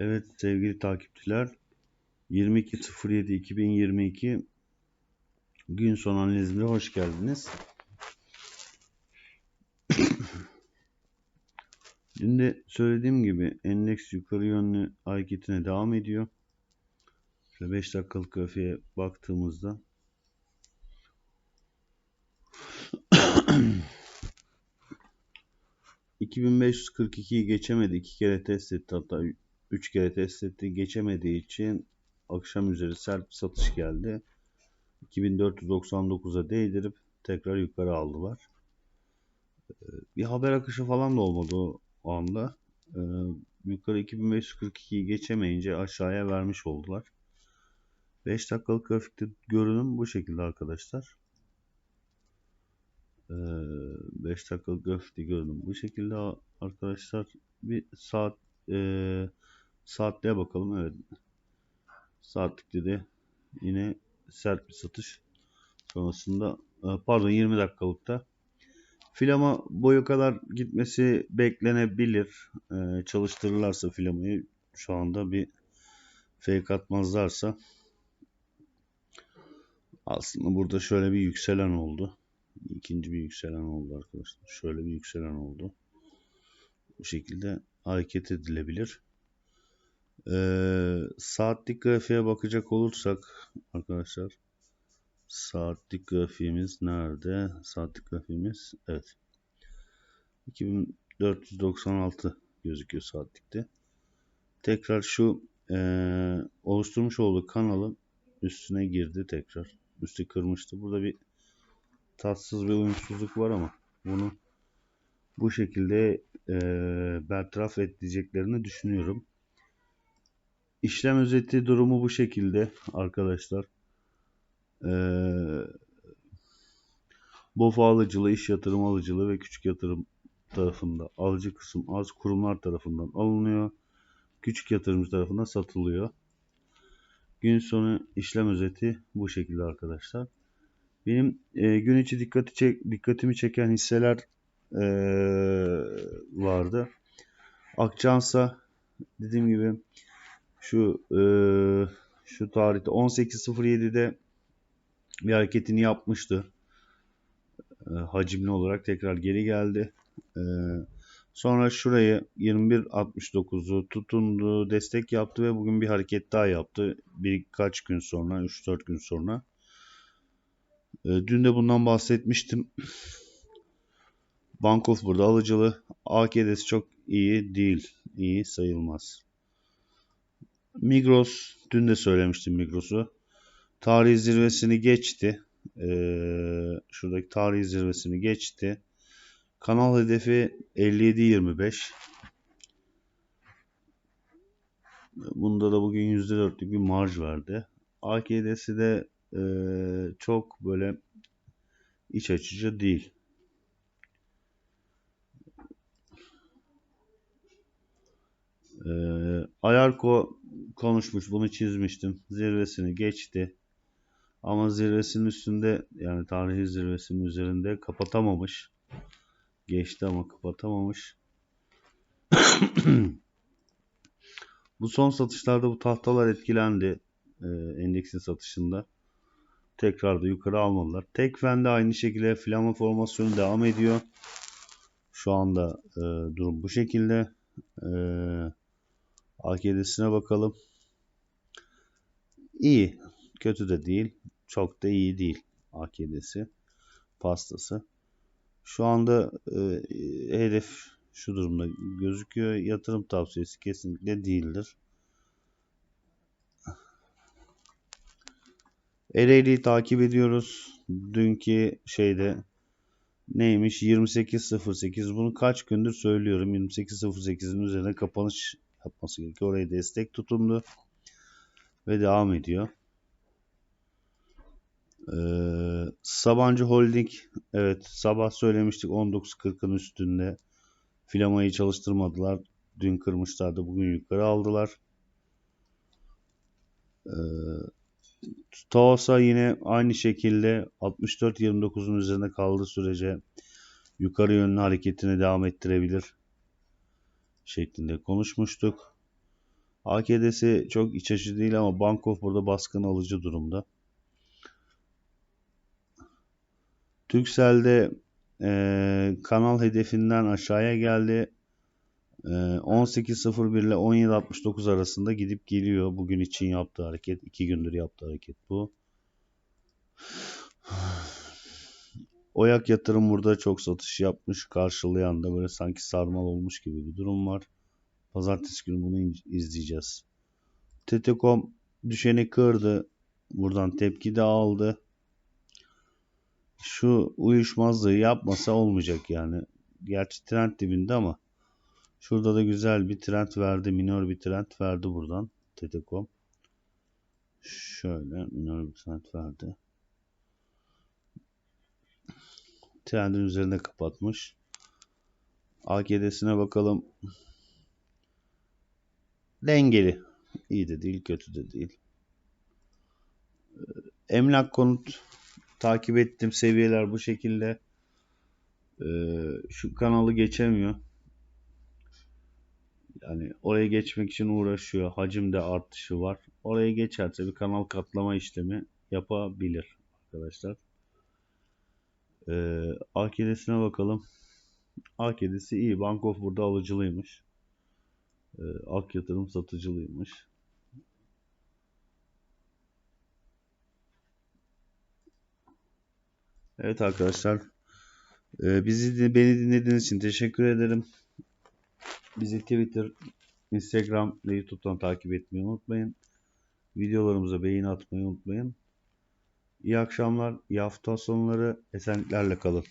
Evet sevgili takipçiler 22.07.2022 gün son analizine hoş geldiniz. Dün de söylediğim gibi endeks yukarı yönlü hareketine devam ediyor. Şöyle 5 dakikalık grafiğe baktığımızda ...2542'yi geçemedi. iki kere test etti. Hatta 3 kere test etti. Geçemediği için akşam üzeri sert bir satış geldi. 2499'a değdirip tekrar yukarı aldılar. Ee, bir haber akışı falan da olmadı o anda. Ee, yukarı 2542'yi geçemeyince aşağıya vermiş oldular. 5 dakikalık grafikte görünüm bu şekilde arkadaşlar. 5 ee, dakikalık grafikte görünüm bu şekilde arkadaşlar. Bir saat e, Saatliğe bakalım. Evet. Saatlikte de yine sert bir satış. Sonrasında e, pardon 20 dakikalıkta. Filama boyu kadar gitmesi beklenebilir. Ee, çalıştırırlarsa filamayı şu anda bir fake atmazlarsa aslında burada şöyle bir yükselen oldu. İkinci bir yükselen oldu arkadaşlar. Şöyle bir yükselen oldu. Bu şekilde hareket edilebilir. Ee, saatlik grafiğe bakacak olursak arkadaşlar saatlik grafiğimiz nerede? Saatlik grafiğimiz evet 2496 gözüküyor saatlikte. Tekrar şu e, oluşturmuş olduğu kanalın üstüne girdi tekrar. Üstü kırmıştı. Burada bir tatsız bir uyumsuzluk var ama bunu bu şekilde e, bertaraf edeceklerini düşünüyorum. İşlem özeti durumu bu şekilde arkadaşlar. Ee, BOF alıcılı, iş yatırım alıcılı ve küçük yatırım tarafında alıcı kısım az kurumlar tarafından alınıyor. Küçük yatırımcı tarafından satılıyor. Gün sonu işlem özeti bu şekilde arkadaşlar. Benim e, gün içi dikkati çek, dikkatimi çeken hisseler e, vardı. Akçansa dediğim gibi şu e, şu tarihte 18.07'de bir hareketini yapmıştı. E, hacimli olarak tekrar geri geldi. E, sonra şurayı 21.69'u tutundu, destek yaptı ve bugün bir hareket daha yaptı. Birkaç gün sonra, 3-4 gün sonra. E, dün de bundan bahsetmiştim. Bankof burada alıcılı. AKD'si çok iyi değil. İyi sayılmaz. Migros dün de söylemiştim Migros'u. Tarih zirvesini geçti. Ee, şuradaki tarih zirvesini geçti. Kanal hedefi 57.25. Bunda da bugün %4'lük bir marj verdi. AKD'si de e, çok böyle iç açıcı değil. Ee, Ayarko konuşmuş, bunu çizmiştim. Zirvesini geçti. Ama zirvesinin üstünde yani tarihi zirvesinin üzerinde kapatamamış. Geçti ama kapatamamış. bu son satışlarda bu tahtalar etkilendi. E, endeksin satışında. Tekrar da yukarı almadılar. Tekfen de aynı şekilde flama formasyonu devam ediyor. Şu anda e, durum bu şekilde. Eee AKD'sine bakalım. İyi. Kötü de değil. Çok da iyi değil. AKD'si. Pastası. Şu anda e, hedef şu durumda gözüküyor. Yatırım tavsiyesi kesinlikle değildir. Ereğli'yi takip ediyoruz. Dünkü şeyde neymiş 28.08 bunu kaç gündür söylüyorum 28.08'in üzerine kapanış yapması gerekiyor. Oraya destek tutundu ve devam ediyor. Ee, Sabancı Holding evet sabah söylemiştik 19.40'ın üstünde filamayı çalıştırmadılar. Dün kırmışlardı bugün yukarı aldılar. Ee, Tosa yine aynı şekilde 64.29'un üzerinde kaldığı sürece yukarı yönlü hareketini devam ettirebilir şeklinde konuşmuştuk. AKD'si çok iç açıcı değil ama Bankof burada baskın alıcı durumda. Turkcell'de e, kanal hedefinden aşağıya geldi. E, 18.01 ile 17.69 arasında gidip geliyor. Bugün için yaptığı hareket. 2 gündür yaptığı hareket bu. Oyak yatırım burada çok satış yapmış. Karşılayan da böyle sanki sarmal olmuş gibi bir durum var. Pazartesi günü bunu izleyeceğiz. Tetekom düşeni kırdı. Buradan tepki de aldı. Şu uyuşmazlığı yapmasa olmayacak yani. Gerçi trend dibinde ama şurada da güzel bir trend verdi. Minor bir trend verdi buradan. Tetekom. Şöyle minor bir trend verdi. Trendin üzerinde kapatmış. AKD'sine bakalım. Dengeli. İyi de değil, kötü de değil. Ee, Emlak konut takip ettim. Seviyeler bu şekilde. Ee, şu kanalı geçemiyor. Yani oraya geçmek için uğraşıyor. Hacimde artışı var. Oraya geçerse bir kanal katlama işlemi yapabilir arkadaşlar. Ee, AKD'sine bakalım. AKD'si iyi. Bankof burada alıcılıymış. Ee, Ak yatırım satıcılıymış. Evet arkadaşlar. Ee, bizi beni dinlediğiniz için teşekkür ederim. Bizi Twitter, Instagram ve YouTube'dan takip etmeyi unutmayın. Videolarımıza beğeni atmayı unutmayın. İyi akşamlar, iyi hafta sonları, esenliklerle kalın.